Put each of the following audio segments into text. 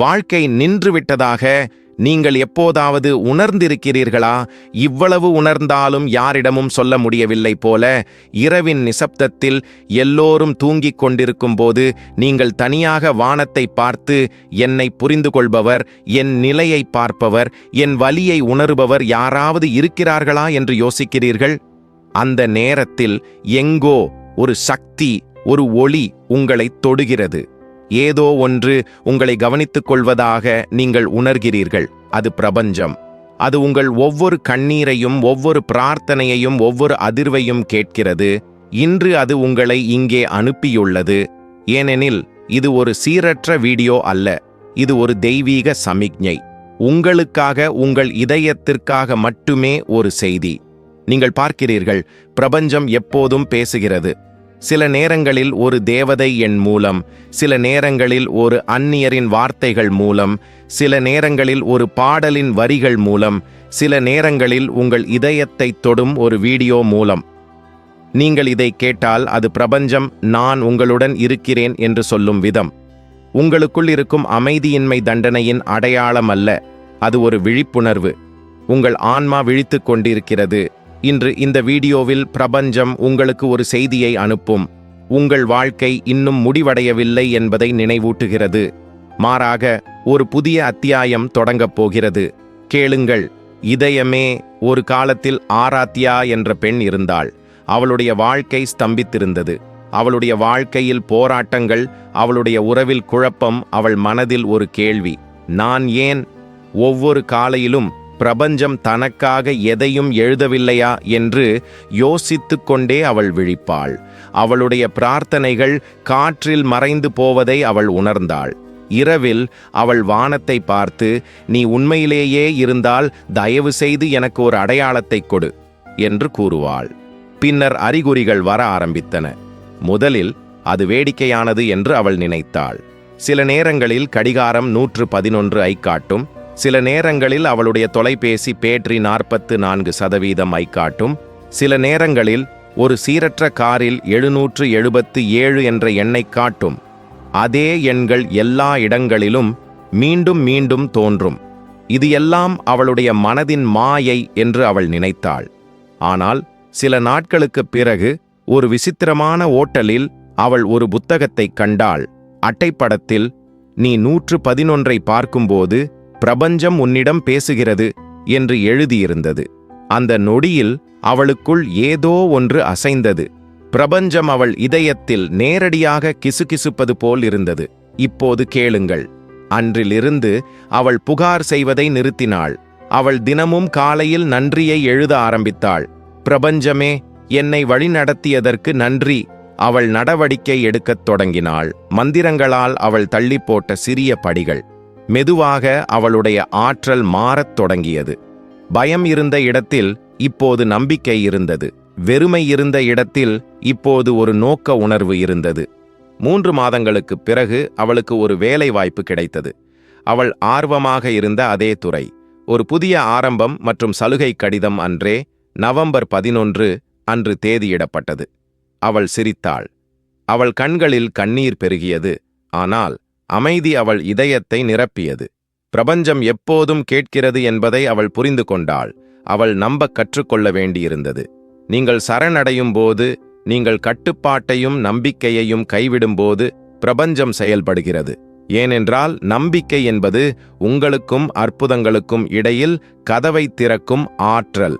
வாழ்க்கை நின்றுவிட்டதாக நீங்கள் எப்போதாவது உணர்ந்திருக்கிறீர்களா? இவ்வளவு உணர்ந்தாலும் யாரிடமும் சொல்ல முடியவில்லை போல இரவின் நிசப்தத்தில் எல்லோரும் தூங்கிக் கொண்டிருக்கும் போது நீங்கள் தனியாக வானத்தை பார்த்து என்னை புரிந்து கொள்பவர் என் நிலையை பார்ப்பவர் என் வலியை உணருபவர் யாராவது இருக்கிறார்களா என்று யோசிக்கிறீர்கள்? அந்த நேரத்தில் எங்கோ ஒரு சக்தி ஒரு ஒளி உங்களை தொடுகிறது. ஏதோ ஒன்று உங்களை கவனித்துக் கொள்வதாக நீங்கள் உணர்கிறீர்கள். அது பிரபஞ்சம். அது உங்கள் ஒவ்வொரு கண்ணீரையும் ஒவ்வொரு பிரார்த்தனையையும் ஒவ்வொரு அதிர்வையும் கேட்கிறது. இன்று அது உங்களை இங்கே அனுப்பியுள்ளது. ஏனெனில் இது ஒரு சீரற்ற வீடியோ அல்ல. இது ஒரு தெய்வீக சமிக்ஞை. உங்களுக்காக உங்கள் இதயத்திற்காக மட்டுமே ஒரு செய்தி. நீங்கள் பார்க்கிறீர்கள் பிரபஞ்சம் எப்போதும் பேசுகிறது. சில நேரங்களில் ஒரு தேவதை எண் மூலம் சில நேரங்களில் ஒரு அந்நியரின் வார்த்தைகள் மூலம் சில நேரங்களில் ஒரு பாடலின் வரிகள் மூலம் சில நேரங்களில் உங்கள் இதயத்தை தொடும் ஒரு வீடியோ மூலம். நீங்கள் இதை கேட்டால் அது பிரபஞ்சம் நான் உங்களுடன் இருக்கிறேன் என்று சொல்லும் விதம். உங்களுக்குள் இருக்கும் அமைதியின்மை தண்டனையின் அடையாளம் அல்ல அது ஒரு விழிப்புணர்வு. உங்கள் ஆன்மா விழித்துக் கொண்டிருக்கிறது இன்று இந்த வீடியோவில் பிரபஞ்சம் உங்களுக்கு ஒரு செய்தியை அனுப்பும். உங்கள் வாழ்க்கை இன்னும் முடிவடையவில்லை என்பதை நினைவூட்டுகிறது. மாறாக ஒரு புதிய அத்தியாயம் தொடங்கப் போகிறது. கேளுங்கள் இதயமே ஒரு காலத்தில் ஆராத்யா என்ற பெண் இருந்தாள். அவளுடைய வாழ்க்கை ஸ்தம்பித்திருந்தது. அவளுடைய வாழ்க்கையில் போராட்டங்கள் அவளுடைய உறவில் குழப்பம் அவள் மனதில் ஒரு கேள்வி. நான் ஏன் ஒவ்வொரு காலையிலும் பிரபஞ்சம் தனக்காக எதையும் எழுதவில்லையா என்று யோசித்து கொண்டே அவள் விழிப்பாள். அவளுடைய பிரார்த்தனைகள் காற்றில் மறைந்து போவதை அவள் உணர்ந்தாள். இரவில் அவள் வானத்தை பார்த்து நீ உண்மையிலேயே இருந்தால் தயவு செய்து எனக்கு ஒரு அடையாளத்தை கொடு என்று கூறுவாள். பின்னர் அறிகுறிகள் வர ஆரம்பித்தன. முதலில் அது வேடிக்கையானது என்று அவள் நினைத்தாள். சில நேரங்களில் கடிகாரம் நூற்று பதினொன்று ஐ காட்டும் சில நேரங்களில் அவளுடைய தொலைபேசி பேட்டரி நாற்பத்து நான்கு சதவீதம் ஐ காட்டும். சில நேரங்களில் ஒரு சீரற்ற காரில் எழுநூற்று எழுபத்து ஏழு என்ற எண்ணை காட்டும். அதே எண்கள் எல்லா இடங்களிலும் மீண்டும் மீண்டும் தோன்றும். இது எல்லாம் அவளுடைய மனதின் மாயை என்று அவள் நினைத்தாள். ஆனால் சில நாட்களுக்குப் பிறகு ஒரு விசித்திரமான ஓட்டலில் அவள் ஒரு புத்தகத்தைக் கண்டாள். அட்டைப்படத்தில் நீ நூற்று பதினொன்றை பார்க்கும்போது பிரபஞ்சம் உன்னிடம் பேசுகிறது என்று எழுதியிருந்தது. அந்த நொடியில் அவளுக்குள் ஏதோ ஒன்று அசைந்தது. பிரபஞ்சம் அவள் இதயத்தில் நேரடியாக கிசுகிசுப்பது போல் இருந்தது. இப்போது கேளுங்கள். அன்றிலிருந்து அவள் புகார் செய்வதை நிறுத்தினாள். அவள் தினமும் காலையில் நன்றியை எழுத ஆரம்பித்தாள். பிரபஞ்சமே என்னை வழிநடத்தியதற்கு நன்றி. அவள் நடவடிக்கை எடுக்கத் தொடங்கினாள். மந்திரங்களால் அவள் தள்ளிப்போட்ட சிறிய படிகள். மெதுவாக அவளுடைய ஆற்றல் மாறத் தொடங்கியது. பயம் இருந்த இடத்தில் இப்போது நம்பிக்கை இருந்தது. வெறுமை இருந்த இடத்தில் இப்போது ஒரு நோக்க உணர்வு இருந்தது. மூன்று மாதங்களுக்குப் பிறகு அவளுக்கு ஒரு வேலை வாய்ப்பு கிடைத்தது. அவள் ஆர்வமாக இருந்த அதே துறை. ஒரு புதிய ஆரம்பம் மற்றும் சலுகை கடிதம் அன்றே நவம்பர் பதினொன்று அன்று தேதியிடப்பட்டது. அவள் சிரித்தாள். அவள் கண்களில் கண்ணீர் பெருகியது. ஆனால் அமைதி அவள் இதயத்தை நிரப்பியது. பிரபஞ்சம் எப்போதும் கேட்கிறது என்பதை அவள் புரிந்து கொண்டாள். அவள் நம்ப கற்றுக்கொள்ள வேண்டியிருந்தது. நீங்கள் சரணடையும் போது நீங்கள் கட்டுப்பாட்டையும் நம்பிக்கையையும் கைவிடும்போது பிரபஞ்சம் செயல்படுகிறது. ஏனென்றால் நம்பிக்கை என்பது உங்களுக்கும் அற்புதங்களுக்கும் இடையில் கதவை திறக்கும் ஆற்றல்.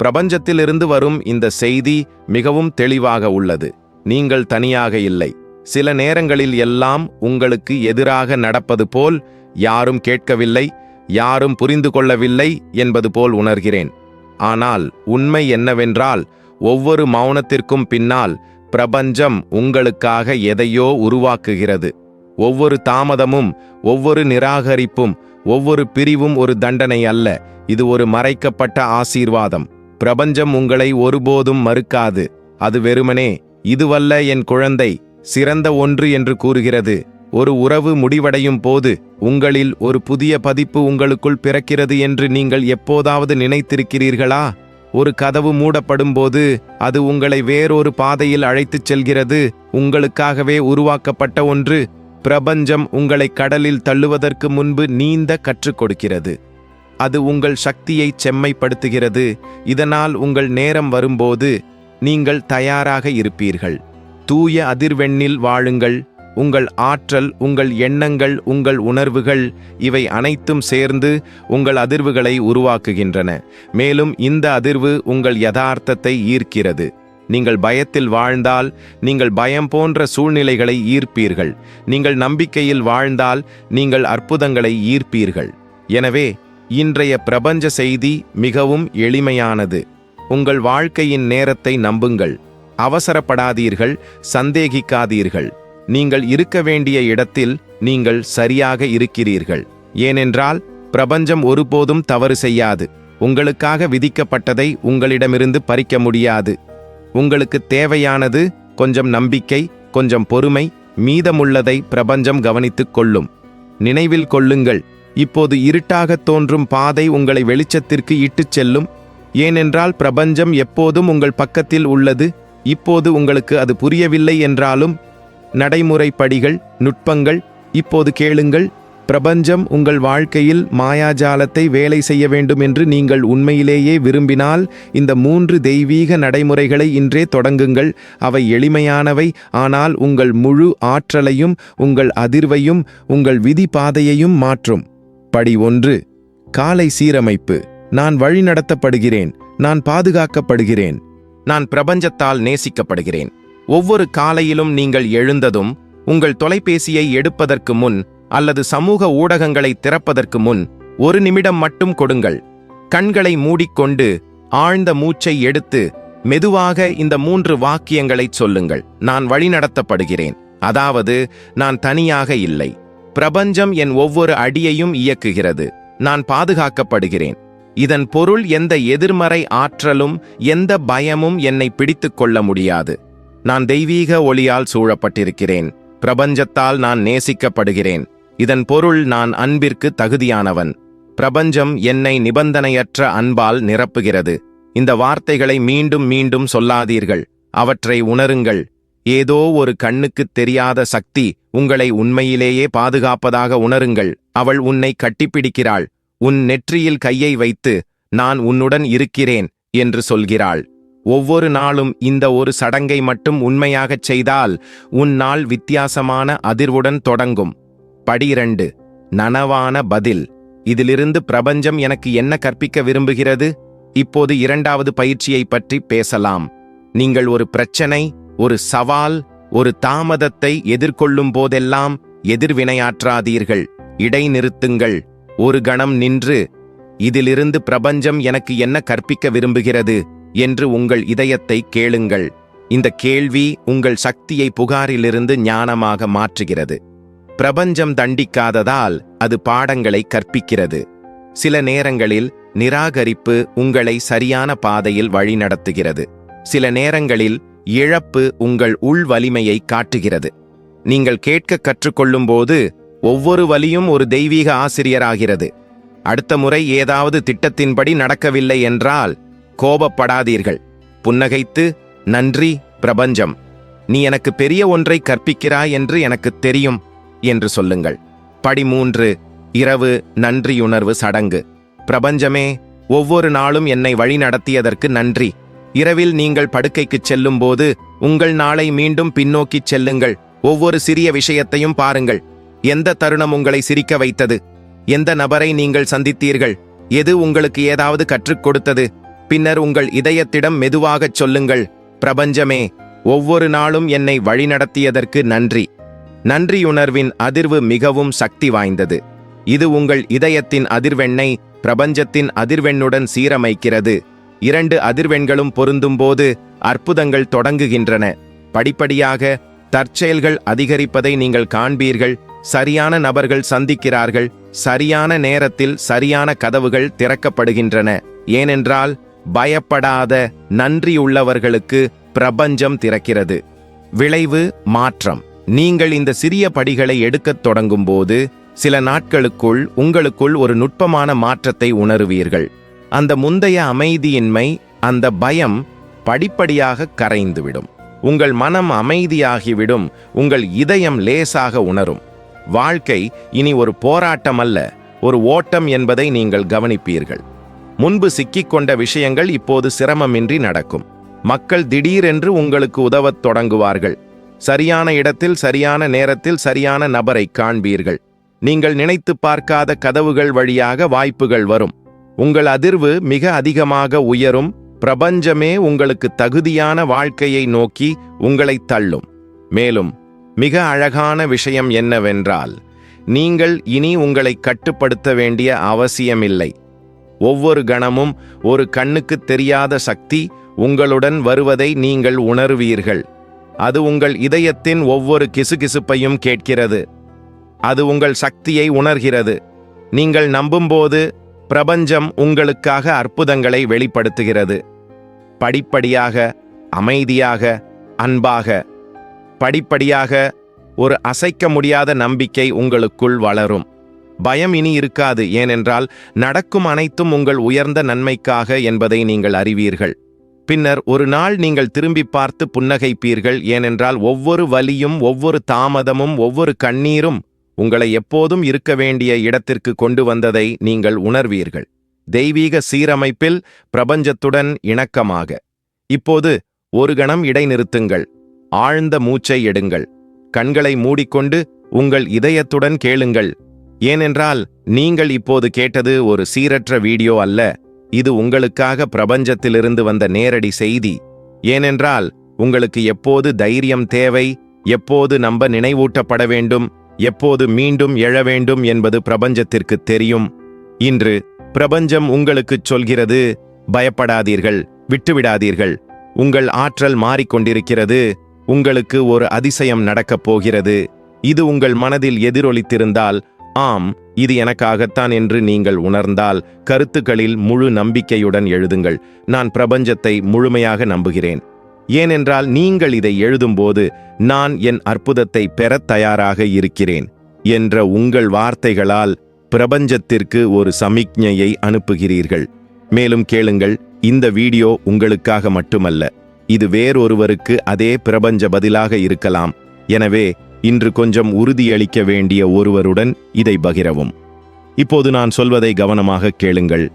பிரபஞ்சத்திலிருந்து வரும் இந்த செய்தி மிகவும் தெளிவாக உள்ளது. நீங்கள் தனியாக இல்லை. சில நேரங்களில் எல்லாம் உங்களுக்கு எதிராக நடப்பது போல் யாரும் கேட்கவில்லை யாரும் புரிந்து கொள்ளவில்லை என்பது போல் உணர்கிறேன். ஆனால் உண்மை என்னவென்றால் ஒவ்வொரு மௌனத்திற்கும் பின்னால் பிரபஞ்சம் உங்களுக்காக எதையோ உருவாக்குகிறது. ஒவ்வொரு தாமதமும் ஒவ்வொரு நிராகரிப்பும் ஒவ்வொரு பிரிவும் ஒரு தண்டனை அல்ல இது ஒரு மறைக்கப்பட்ட ஆசீர்வாதம். பிரபஞ்சம் உங்களை ஒருபோதும் மறுக்காது. அது வெறுமனே இதுவல்ல என் குழந்தை சிறந்த ஒன்று என்று கூறுகிறது. ஒரு உறவு முடிவடையும் போது உங்களில் ஒரு புதிய பதிப்பு உங்களுக்குள் பிறக்கிறது என்று நீங்கள் எப்போதாவது நினைத்திருக்கிறீர்களா? ஒரு கதவு மூடப்படும் போது அது உங்களை வேறொரு பாதையில் அழைத்துச் செல்கிறது. உங்களுக்காகவே உருவாக்கப்பட்ட ஒன்று பிரபஞ்சம் உங்களை கடலில் தள்ளுவதற்கு முன்பு நீந்த கற்றுக் கொடுக்கிறது. அது உங்கள் சக்தியை செம்மைப்படுத்துகிறது. இதனால் உங்கள் நேரம் வரும்போது நீங்கள் தயாராக இருப்பீர்கள். தூய அதிர்வெண்ணில் வாழுங்கள். உங்கள் ஆற்றல் உங்கள் எண்ணங்கள் உங்கள் உணர்வுகள் இவை அனைத்தும் சேர்ந்து உங்கள் அதிர்வுகளை உருவாக்குகின்றன. மேலும் இந்த அதிர்வு உங்கள் யதார்த்தத்தை ஈர்க்கிறது. நீங்கள் பயத்தில் வாழ்ந்தால் நீங்கள் பயம் போன்ற சூழ்நிலைகளை ஈர்ப்பீர்கள். நீங்கள் நம்பிக்கையில் வாழ்ந்தால் நீங்கள் அற்புதங்களை ஈர்ப்பீர்கள். எனவே இன்றைய பிரபஞ்ச செய்தி மிகவும் எளிமையானது. உங்கள் வாழ்க்கையின் நேரத்தை நம்புங்கள். அவசரப்படாதீர்கள் சந்தேகிக்காதீர்கள். நீங்கள் இருக்க வேண்டிய இடத்தில் நீங்கள் சரியாக இருக்கிறீர்கள். ஏனென்றால் பிரபஞ்சம் ஒருபோதும் தவறு செய்யாது. உங்களுக்காக விதிக்கப்பட்டதை உங்களிடமிருந்து பறிக்க முடியாது. உங்களுக்கு தேவையானது கொஞ்சம் நம்பிக்கை கொஞ்சம் பொறுமை மீதமுள்ளதை பிரபஞ்சம் கவனித்துக் கொள்ளும். நினைவில் கொள்ளுங்கள் இப்போது இருட்டாகத் தோன்றும் பாதை உங்களை வெளிச்சத்திற்கு இட்டுச் செல்லும். ஏனென்றால் பிரபஞ்சம் எப்போதும் உங்கள் பக்கத்தில் உள்ளது. இப்போது உங்களுக்கு அது புரியவில்லை என்றாலும் நடைமுறை படிகள் நுட்பங்கள் இப்போது கேளுங்கள் பிரபஞ்சம் உங்கள் வாழ்க்கையில் மாயாஜாலத்தை வேலை செய்ய வேண்டும் என்று நீங்கள் உண்மையிலேயே விரும்பினால் இந்த மூன்று தெய்வீக நடைமுறைகளை இன்றே தொடங்குங்கள். அவை எளிமையானவை ஆனால் உங்கள் முழு ஆற்றலையும் உங்கள் அதிர்வையும் உங்கள் விதி பாதையையும் மாற்றும். படி ஒன்று காலை சீரமைப்பு. நான் வழிநடத்தப்படுகிறேன் நான் பாதுகாக்கப்படுகிறேன். நான் பிரபஞ்சத்தால் நேசிக்கப்படுகிறேன். ஒவ்வொரு காலையிலும் நீங்கள் எழுந்ததும் உங்கள் தொலைபேசியை எடுப்பதற்கு முன் அல்லது சமூக ஊடகங்களை திறப்பதற்கு முன் ஒரு நிமிடம் மட்டும் கொடுங்கள். கண்களை மூடிக்கொண்டு ஆழ்ந்த மூச்சை எடுத்து மெதுவாக இந்த மூன்று வாக்கியங்களைச் சொல்லுங்கள். நான் வழிநடத்தப்படுகிறேன். அதாவது நான் தனியாக இல்லை. பிரபஞ்சம் என் ஒவ்வொரு அடியையும் இயக்குகிறது. நான் பாதுகாக்கப்படுகிறேன். இதன் பொருள் எந்த எதிர்மறை ஆற்றலும் எந்த பயமும் என்னை பிடித்துக் கொள்ள முடியாது. நான் தெய்வீக ஒளியால் சூழப்பட்டிருக்கிறேன். பிரபஞ்சத்தால் நான் நேசிக்கப்படுகிறேன். இதன் பொருள் நான் அன்பிற்கு தகுதியானவன். பிரபஞ்சம் என்னை நிபந்தனையற்ற அன்பால் நிரப்புகிறது. இந்த வார்த்தைகளை மீண்டும் மீண்டும் சொல்லாதீர்கள். அவற்றை உணருங்கள். ஏதோ ஒரு கண்ணுக்குத் தெரியாத சக்தி உங்களை உண்மையிலேயே பாதுகாப்பதாக உணருங்கள். அவள் உன்னை கட்டிப்பிடிக்கிறாள். உன் நெற்றியில் கையை வைத்து நான் உன்னுடன் இருக்கிறேன் என்று சொல்கிறாள். ஒவ்வொரு நாளும் இந்த ஒரு சடங்கை மட்டும் உண்மையாகச் செய்தால் உன் நாள் வித்தியாசமான அதிர்வுடன் தொடங்கும். படிரண்டு நனவான பதில். இதிலிருந்து பிரபஞ்சம் எனக்கு என்ன கற்பிக்க விரும்புகிறது? இப்போது இரண்டாவது பயிற்சியை பற்றி பேசலாம். நீங்கள் ஒரு பிரச்சனை ஒரு சவால் ஒரு தாமதத்தை எதிர்கொள்ளும் போதெல்லாம் எதிர்வினையாற்றாதீர்கள். இடைநிறுத்துங்கள். ஒரு கணம் நின்று இதிலிருந்து பிரபஞ்சம் எனக்கு என்ன கற்பிக்க விரும்புகிறது? என்று உங்கள் இதயத்தை கேளுங்கள். இந்த கேள்வி உங்கள் சக்தியை புகாரிலிருந்து ஞானமாக மாற்றுகிறது. பிரபஞ்சம் தண்டிக்காததால் அது பாடங்களை கற்பிக்கிறது. சில நேரங்களில் நிராகரிப்பு உங்களை சரியான பாதையில் வழிநடத்துகிறது. சில நேரங்களில் இழப்பு உங்கள் உள் வலிமையை காட்டுகிறது. நீங்கள் கேட்க கற்றுக்கொள்ளும்போது ஒவ்வொரு வலியும் ஒரு தெய்வீக ஆசிரியராகிறது. அடுத்த முறை ஏதாவது திட்டத்தின்படி நடக்கவில்லை என்றால் கோபப்படாதீர்கள். புன்னகைத்து நன்றி பிரபஞ்சம். நீ எனக்கு பெரிய ஒன்றை கற்பிக்கிறாய் என்று எனக்குத் தெரியும் என்று சொல்லுங்கள். படி மூன்று இரவு நன்றியுணர்வு சடங்கு. பிரபஞ்சமே ஒவ்வொரு நாளும் என்னை வழிநடத்தியதற்கு நன்றி. இரவில் நீங்கள் படுக்கைக்குச் செல்லும்போது உங்கள் நாளை மீண்டும் பின்னோக்கிச் செல்லுங்கள். ஒவ்வொரு சிறிய விஷயத்தையும் பாருங்கள். எந்த தருணம் உங்களை சிரிக்க வைத்தது? எந்த நபரை நீங்கள் சந்தித்தீர்கள்? எது உங்களுக்கு ஏதாவது கற்றுக் கொடுத்தது? பின்னர் உங்கள் இதயத்திடம் மெதுவாகச் சொல்லுங்கள். பிரபஞ்சமே ஒவ்வொரு நாளும் என்னை வழிநடத்தியதற்கு நன்றி. நன்றியுணர்வின் அதிர்வு மிகவும் சக்தி வாய்ந்தது. இது உங்கள் இதயத்தின் அதிர்வெண்ணை பிரபஞ்சத்தின் அதிர்வெண்ணுடன் சீரமைக்கிறது. இரண்டு அதிர்வெண்களும் பொருந்தும்போது அற்புதங்கள் தொடங்குகின்றன. படிப்படியாக தற்செயல்கள் அதிகரிப்பதை நீங்கள் காண்பீர்கள். சரியான நபர்கள் சந்திக்கிறார்கள். சரியான நேரத்தில் சரியான கதவுகள் திறக்கப்படுகின்றன. ஏனென்றால் பயப்படாத நன்றியுள்ளவர்களுக்கு பிரபஞ்சம் திறக்கிறது. விளைவு மாற்றம். நீங்கள் இந்த சிறிய படிகளை எடுக்கத் தொடங்கும்போது சில நாட்களுக்குள் உங்களுக்குள் ஒரு நுட்பமான மாற்றத்தை உணருவீர்கள். அந்த முந்தைய அமைதியின்மை அந்த பயம் படிப்படியாக கரைந்துவிடும். உங்கள் மனம் அமைதியாகிவிடும். உங்கள் இதயம் லேசாக உணரும். வாழ்க்கை இனி ஒரு போராட்டம் அல்ல ஒரு ஓட்டம் என்பதை நீங்கள் கவனிப்பீர்கள். முன்பு சிக்கிக்கொண்ட விஷயங்கள் இப்போது சிரமமின்றி நடக்கும். மக்கள் திடீரென்று உங்களுக்கு உதவத் தொடங்குவார்கள். சரியான இடத்தில் சரியான நேரத்தில் சரியான நபரை காண்பீர்கள். நீங்கள் நினைத்து பார்க்காத கதவுகள் வழியாக வாய்ப்புகள் வரும். உங்கள் அதிர்வு மிக அதிகமாக உயரும். பிரபஞ்சமே உங்களுக்கு தகுதியான வாழ்க்கையை நோக்கி உங்களை தள்ளும். மேலும் மிக அழகான விஷயம் என்னவென்றால் நீங்கள் இனி உங்களை கட்டுப்படுத்த வேண்டிய அவசியமில்லை. ஒவ்வொரு கணமும் ஒரு கண்ணுக்கு தெரியாத சக்தி உங்களுடன் வருவதை நீங்கள் உணர்வீர்கள். அது உங்கள் இதயத்தின் ஒவ்வொரு கிசுகிசுப்பையும் கேட்கிறது. அது உங்கள் சக்தியை உணர்கிறது. நீங்கள் நம்பும்போது பிரபஞ்சம் உங்களுக்காக அற்புதங்களை வெளிப்படுத்துகிறது. படிப்படியாக அமைதியாக அன்பாக படிப்படியாக ஒரு அசைக்க முடியாத நம்பிக்கை உங்களுக்குள் வளரும். பயம் இனி இருக்காது ஏனென்றால் நடக்கும் அனைத்தும் உங்கள் உயர்ந்த நன்மைக்காக என்பதை நீங்கள் அறிவீர்கள். பின்னர் ஒரு நாள் நீங்கள் திரும்பி பார்த்து புன்னகைப்பீர்கள் ஏனென்றால் ஒவ்வொரு வலியும் ஒவ்வொரு தாமதமும் ஒவ்வொரு கண்ணீரும் உங்களை எப்போதும் இருக்க வேண்டிய இடத்திற்கு கொண்டு வந்ததை நீங்கள் உணர்வீர்கள். தெய்வீக சீரமைப்பில் பிரபஞ்சத்துடன் இணக்கமாக. இப்போது ஒரு கணம் இடைநிறுத்துங்கள். ஆழ்ந்த மூச்சை எடுங்கள். கண்களை மூடிக்கொண்டு உங்கள் இதயத்துடன் கேளுங்கள். ஏனென்றால் நீங்கள் இப்போது கேட்டது ஒரு சீரற்ற வீடியோ அல்ல. இது உங்களுக்காக பிரபஞ்சத்திலிருந்து வந்த நேரடி செய்தி. ஏனென்றால் உங்களுக்கு எப்போது தைரியம் தேவை எப்போது நம்ப நினைவூட்டப்பட வேண்டும் எப்போது மீண்டும் எழ வேண்டும் என்பது பிரபஞ்சத்திற்கு தெரியும். இன்று பிரபஞ்சம் உங்களுக்குச் சொல்கிறது பயப்படாதீர்கள் விட்டுவிடாதீர்கள். உங்கள் ஆற்றல் மாறிக்கொண்டிருக்கிறது உங்களுக்கு ஒரு அதிசயம் நடக்கப் போகிறது. இது உங்கள் மனதில் எதிரொலித்திருந்தால் ஆம் இது எனக்காகத்தான் என்று நீங்கள் உணர்ந்தால் கருத்துக்களில் முழு நம்பிக்கையுடன் எழுதுங்கள். நான் பிரபஞ்சத்தை முழுமையாக நம்புகிறேன். ஏனென்றால் நீங்கள் இதை எழுதும்போது நான் என் அற்புதத்தை பெறத் தயாராக இருக்கிறேன் என்ற உங்கள் வார்த்தைகளால் பிரபஞ்சத்திற்கு ஒரு சமிக்ஞையை அனுப்புகிறீர்கள். மேலும் கேளுங்கள் இந்த வீடியோ உங்களுக்காக மட்டுமல்ல. இது வேறொருவருக்கு அதே பிரபஞ்ச பதிலாக இருக்கலாம். எனவே இன்று கொஞ்சம் உறுதியளிக்க வேண்டிய ஒருவருடன் இதை பகிரவும். இப்போது நான் சொல்வதை கவனமாக கேளுங்கள்.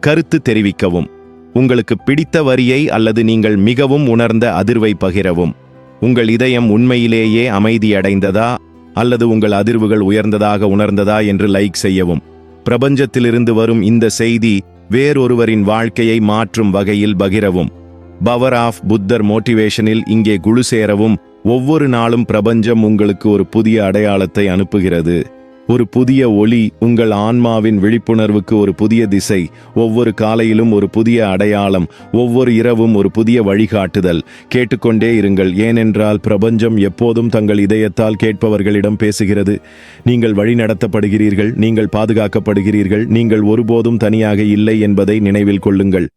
கருத்து தெரிவிக்கவும். உங்களுக்கு பிடித்த வரியை அல்லது நீங்கள் மிகவும் உணர்ந்த அதிர்வை பகிரவும். உங்கள் இதயம் உண்மையிலேயே அமைதியடைந்ததா? அல்லது உங்கள் அதிர்வுகள் உயர்ந்ததாக உணர்ந்ததா என்று லைக் செய்யவும். பிரபஞ்சத்திலிருந்து வரும் இந்த செய்தி வேறொருவரின் வாழ்க்கையை மாற்றும் வகையில் பகிரவும். பவர் ஆஃப் புத்தர் மோட்டிவேஷனில் இங்கே குழு சேரவும் ஒவ்வொரு நாளும் பிரபஞ்சம் உங்களுக்கு ஒரு புதிய அடையாளத்தை அனுப்புகிறது. ஒரு புதிய ஒளி உங்கள் ஆன்மாவின் விழிப்புணர்வுக்கு ஒரு புதிய திசை ஒவ்வொரு காலையிலும் ஒரு புதிய அடையாளம் ஒவ்வொரு இரவும் ஒரு புதிய வழிகாட்டுதல். கேட்டுக்கொண்டே இருங்கள் ஏனென்றால் பிரபஞ்சம் எப்போதும் தங்கள் இதயத்தால் கேட்பவர்களிடம் பேசுகிறது. நீங்கள் வழிநடத்தப்படுகிறீர்கள் நீங்கள் பாதுகாக்கப்படுகிறீர்கள் நீங்கள் ஒருபோதும் தனியாக இல்லை என்பதை நினைவில் கொள்ளுங்கள்.